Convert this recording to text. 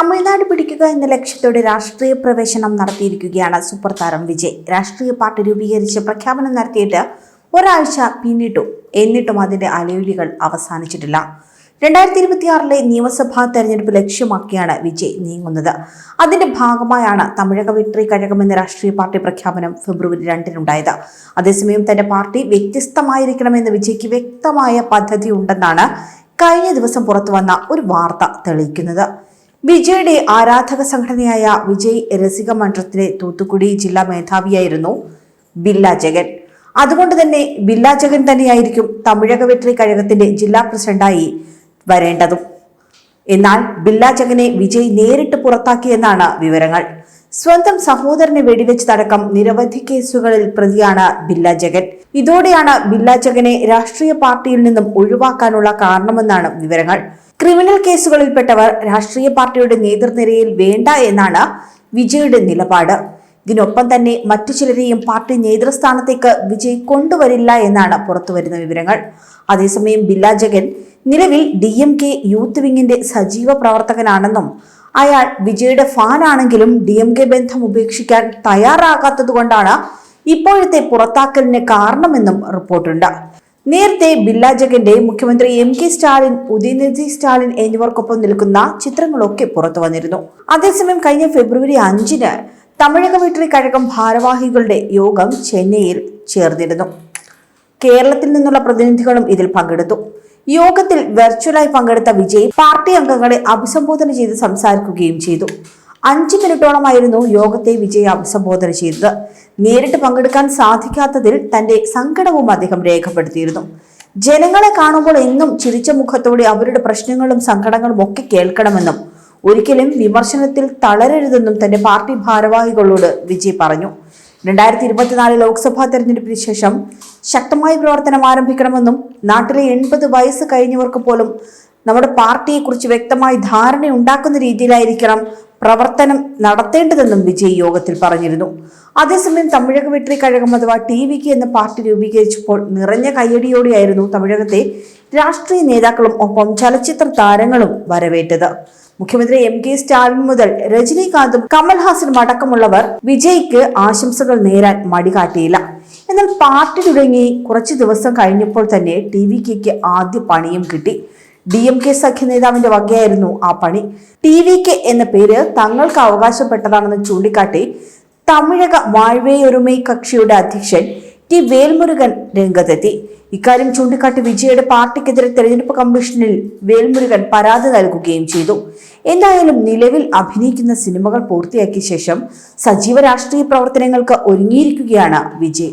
തമിഴ്നാട് പിടിക്കുക എന്ന ലക്ഷ്യത്തോടെ രാഷ്ട്രീയ പ്രവേശനം നടത്തിയിരിക്കുകയാണ് സൂപ്പർ താരം വിജയ്. രാഷ്ട്രീയ പാർട്ടി രൂപീകരിച്ച് പ്രഖ്യാപനം നടത്തിയിട്ട് ഒരാഴ്ച പിന്നിട്ടു. എന്നിട്ടും അതിന്റെ അലയൊലികൾ അവസാനിച്ചിട്ടില്ല. രണ്ടായിരത്തി ഇരുപത്തിയാറിലെ നിയമസഭാ തെരഞ്ഞെടുപ്പ് ലക്ഷ്യമാക്കിയാണ് വിജയ് നീങ്ങുന്നത്. അതിന്റെ ഭാഗമായാണ് തമിഴക വിക്ടറി കഴകം എന്ന രാഷ്ട്രീയ പാർട്ടി പ്രഖ്യാപനം ഫെബ്രുവരി രണ്ടിനുണ്ടായത്. അതേസമയം തന്റെ പാർട്ടി വ്യത്യസ്തമായിരിക്കണമെന്ന് വിജയ്ക്ക് വ്യക്തമായ പദ്ധതി ഉണ്ടെന്നാണ് കഴിഞ്ഞ ദിവസം പുറത്തു വന്ന ഒരു വാർത്ത തെളിയിക്കുന്നത്. വിജയുടെ ആരാധക സംഘടനയായ വിജയ് രസിക മണ്ഡലത്തിലെ തൂത്തുക്കുടി ജില്ലാ മേധാവിയായിരുന്നു ബില്ല ജഗൻ. അതുകൊണ്ട് തന്നെ ബില്ല ജഗൻ തന്നെയായിരിക്കും തമിഴക വെട്രി കഴകത്തിന്റെ ജില്ലാ പ്രസിഡന്റായി വരേണ്ടതും. എന്നാൽ ബില്ല ജഗനെ വിജയ് നേരിട്ട് പുറത്താക്കിയെന്നാണ് വിവരങ്ങൾ. സ്വന്തം സഹോദരനെ വെടിവെച്ചതടക്കം നിരവധി കേസുകളിൽ പ്രതിയാണ് ബില്ല ജഗൻ. ഇതോടെയാണ് ബില്ല ജഗനെ രാഷ്ട്രീയ പാർട്ടിയിൽ നിന്നും ഒഴിവാക്കാനുള്ള കാരണമെന്നാണ് വിവരങ്ങൾ. ക്രിമിനൽ കേസുകളിൽപ്പെട്ടവർ രാഷ്ട്രീയ പാർട്ടിയുടെ നേതൃനിരയിൽ വേണ്ട എന്നാണ് വിജയുടെ നിലപാട്. ഇതിനൊപ്പം തന്നെ മറ്റു ചിലരെയും പാർട്ടി നേതൃസ്ഥാനത്തേക്ക് വിജയ് കൊണ്ടുവരില്ല എന്നാണ് പുറത്തുവരുന്ന വിവരങ്ങൾ. അതേസമയം ബില്ലാ ജഗൻ നിലവിൽ ഡി എം കെ യൂത്ത് വിങ്ങിന്റെ സജീവ പ്രവർത്തകനാണെന്നും അയാൾ വിജയുടെ ഫാനാണെങ്കിലും ഡി എം കെ ബന്ധം ഉപേക്ഷിക്കാൻ തയ്യാറാകാത്തതുകൊണ്ടാണ് ഇപ്പോഴത്തെ പുറത്താക്കലിന് കാരണമെന്നും റിപ്പോർട്ടുണ്ട്. നേരത്തെ ബില്ലാജകന്റെ മുഖ്യമന്ത്രി എം കെ സ്റ്റാലിൻ ഉദയനിധി സ്റ്റാലിൻ എന്നിവർക്കൊപ്പം നിൽക്കുന്ന ചിത്രങ്ങളൊക്കെ പുറത്തു വന്നിരുന്നു. അതേസമയം കഴിഞ്ഞ ഫെബ്രുവരി അഞ്ചിന് തമിഴക വീട്ടിൽ കഴകം ഭാരവാഹികളുടെ യോഗം ചെന്നൈയിൽ ചേർന്നിരുന്നു. കേരളത്തിൽ നിന്നുള്ള പ്രതിനിധികളും ഇതിൽ പങ്കെടുത്തു. യോഗത്തിൽ വെർച്വലായി പങ്കെടുത്ത വിജയ് പാർട്ടി അംഗങ്ങളെ അഭിസംബോധന ചെയ്ത് സംസാരിക്കുകയും ചെയ്തു. അഞ്ചു മിനിറ്റോളമായിരുന്നു യോഗത്തെ വിജയ് അഭിസംബോധന ചെയ്തത്. നേരിട്ട് പങ്കെടുക്കാൻ സാധിക്കാത്തതിൽ തന്റെ സങ്കടവും അദ്ദേഹം രേഖപ്പെടുത്തിയിരുന്നു. ജനങ്ങളെ കാണുമ്പോൾ എന്നും ചിരിച്ച മുഖത്തോടെ അവരുടെ പ്രശ്നങ്ങളും സങ്കടങ്ങളും ഒക്കെ കേൾക്കണമെന്നും ഒരിക്കലും വിമർശനത്തിൽ തളരരുതെന്നും തന്റെ പാർട്ടി ഭാരവാഹികളോട് വിജയ് പറഞ്ഞു. രണ്ടായിരത്തി ഇരുപത്തിനാല് ലോക്സഭാ തെരഞ്ഞെടുപ്പിന് ശേഷം ശക്തമായ പ്രവർത്തനം ആരംഭിക്കണമെന്നും നാട്ടിലെ എൺപത് വയസ്സ് കഴിഞ്ഞവർക്ക് പോലും നമ്മുടെ പാർട്ടിയെക്കുറിച്ച് വ്യക്തമായി ധാരണ ഉണ്ടാക്കുന്ന രീതിയിലായിരിക്കണം പ്രവർത്തനം നടത്തേണ്ടതെന്നും വിജയ് യോഗത്തിൽ പറഞ്ഞിരുന്നു. അതേസമയം തമിഴക വെട്രി കഴകം അഥവാ ടി വിക്ക് എന്ന പാർട്ടി രൂപീകരിച്ചപ്പോൾ നിറഞ്ഞ കയ്യടിയോടെയായിരുന്നു തമിഴകത്തെ രാഷ്ട്രീയ നേതാക്കളും ഒപ്പം ചലച്ചിത്ര താരങ്ങളും വരവേറ്റത്. മുഖ്യമന്ത്രി എം കെ സ്റ്റാലിൻ മുതൽ രജനീകാന്തും കമൽഹാസനും അടക്കമുള്ളവർ വിജയ്ക്ക് ആശംസകൾ നേരാൻ മടികാട്ടിയില്ല. എന്നാൽ പാർട്ടി തുടങ്ങി കുറച്ച് ദിവസം കഴിഞ്ഞപ്പോൾ തന്നെ ടി വി കെക്ക് ആദ്യ പണിയും കിട്ടി. ഡി എം കെ സഖ്യ നേതാവിന്റെ വകയായിരുന്നു ആ പണി. ടി വി കെ എന്ന പേര് തങ്ങൾക്ക് അവകാശപ്പെട്ടതാണെന്ന് ചൂണ്ടിക്കാട്ടി തമിഴക വാഴ്വേയൊരുമൈ കക്ഷിയുടെ അധ്യക്ഷൻ ടി വേൽമുരുകൻ രംഗത്തെത്തി. ഇക്കാര്യം ചൂണ്ടിക്കാട്ടി വിജയുടെ പാർട്ടിക്കെതിരെ തെരഞ്ഞെടുപ്പ് കമ്മീഷനിൽ വേൽമുരുകൻ പരാതി നൽകുകയും ചെയ്തു. എന്തായാലും നിലവിൽ അഭിനയിക്കുന്ന സിനിമകൾ പൂർത്തിയാക്കിയ ശേഷം സജീവ രാഷ്ട്രീയ പ്രവർത്തനങ്ങൾക്ക് ഒരുങ്ങിയിരിക്കുകയാണ് വിജയ്.